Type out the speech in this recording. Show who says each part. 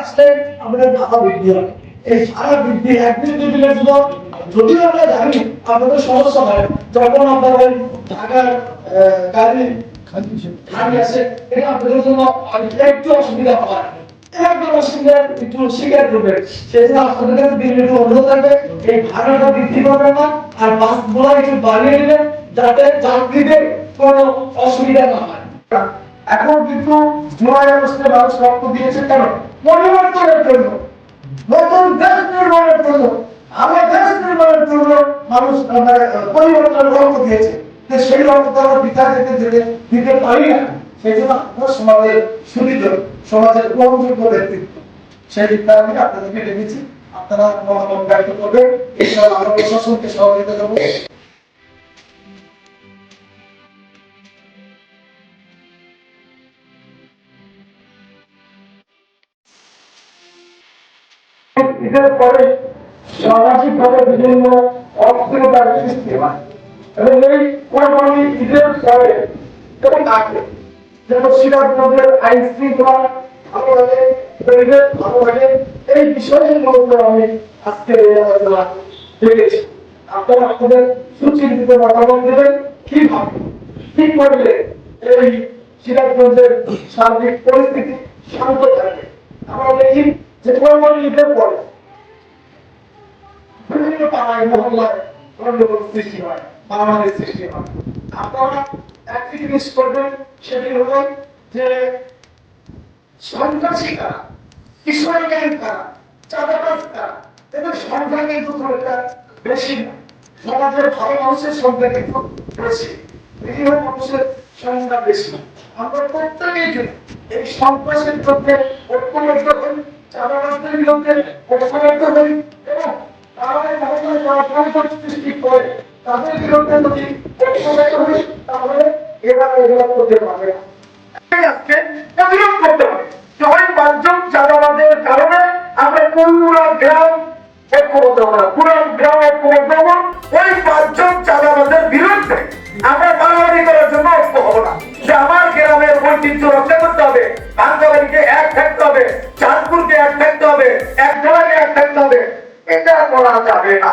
Speaker 1: আসলে আমাদের জন্য একটু অসুবিধা হয় একদম অসুবিধা, একটু স্বীকার করবেন সেই জন্য আপনাদের কাছে এই ভাড়াটা বৃদ্ধি করবেন না, আর বাসগুলো একটু বাড়িয়ে দিবেন যাতে যাত্রীদের কোনো অসুবিধা না হয়। এখন কিন্তু রক্ত দিয়েছে কেন? পরিবর্তনের জন্য নতুন দেশ নির্মাণের জন্য আমার দেশ নির্মাণের জন্য মানুষ মানে, রক্ত দিয়েছে। সেই রক্ত আমরা পিতা দিতে দিতে দিতে পারি না। সেই জন্য সমাজের সুবিধ সমাজের গ্রহণযোগ্য ব্যক্তিত্ব। সেই দিক কারণে আপনাদেরকে ডেকেছি। আপনারা মনোনয়ন ব্যক্ত করবেন। এছাড়া আমরা প্রশাসনকে সহযোগিতা ঈদের পরে সামাজিক ভাবে বিভিন্ন অস্থিরতার সৃষ্টি হয় এবং এই কোরবানি ঈদের পরে যেমন আগে যেমন সিরাজগঞ্জের আইন শৃঙ্খলা এই এই সার্বিক পরিস্থিতি শান্ত থাকবে। আমরা দেখি যে কোরবানি ঈদের পরে বিভিন্ন পাড়ায়, মহল্লায় গন্ডগোল সৃষ্টি হয় মারামারি সৃষ্টি হয়। আপনারা একটি জিনিস করবেন সেটি হলো যে সন্ত্রাসী কারা কিশোর গ্যাং কারা চাঁদাবাজ কারা এদের সংখ্যা কিন্তু খুব একটা বেশি না। সমাজের ভালো মানুষের সংখ্যা কিন্তু বেশি বিভিন্ন মানুষের সংখ্যা বেশি। আমরা প্রত্যেকেই এই সন্ত্রাসের বিরুদ্ধে ঐক্যবদ্ধ হই, চাঁদাবাজদের বিরুদ্ধে ঐক্যবদ্ধ হই সৃষ্টি করে। তাদের বিরুদ্ধে যদি হই তাহলে এরা এগুলো করতে পারবে না। আজকে প্রতিরোধ করতে হবে। যে ওই পাঁচজন চাঁদাবাজের কারণে আমরা পুরো গ্রাম ঐক্যবদ্ধ হব পুরো গ্রাম ঐক্যবদ্ধ হব, ওই পাঁচজন চাঁদাবাজের বিরুদ্ধে এটা করা যাবে না।